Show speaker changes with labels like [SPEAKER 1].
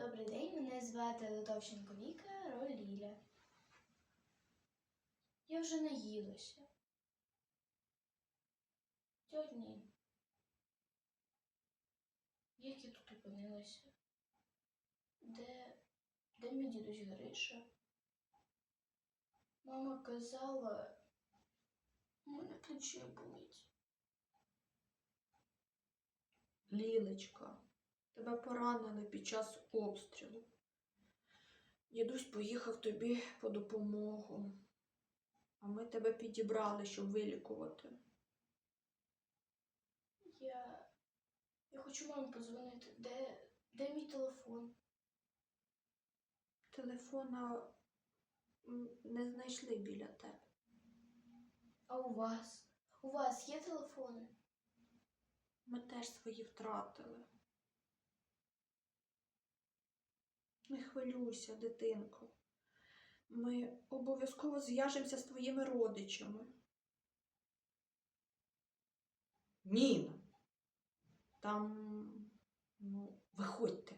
[SPEAKER 1] Добрий день, мене звати Литовченко Віка, роль Ліля. Я вже наїлася. Сьогодні. Як я тут опинилася? Де, де мій дідусь Гриша? Мама казала, у мене плече болить.
[SPEAKER 2] Лілечка, тебе поранили під час обстрілу. Дідусь поїхав тобі по допомогу, а ми тебе підібрали, щоб вилікувати.
[SPEAKER 1] Я. Я хочу мамі подзвонити. Де, де мій телефон?
[SPEAKER 2] Телефона не знайшли біля тебе.
[SPEAKER 1] А у вас? У вас є телефони?
[SPEAKER 2] Ми теж свої втратили. Не хвилюйся, дитинко. Ми обов'язково зв'яжемося з твоїми родичами. Ніна. Там, ну, виходьте.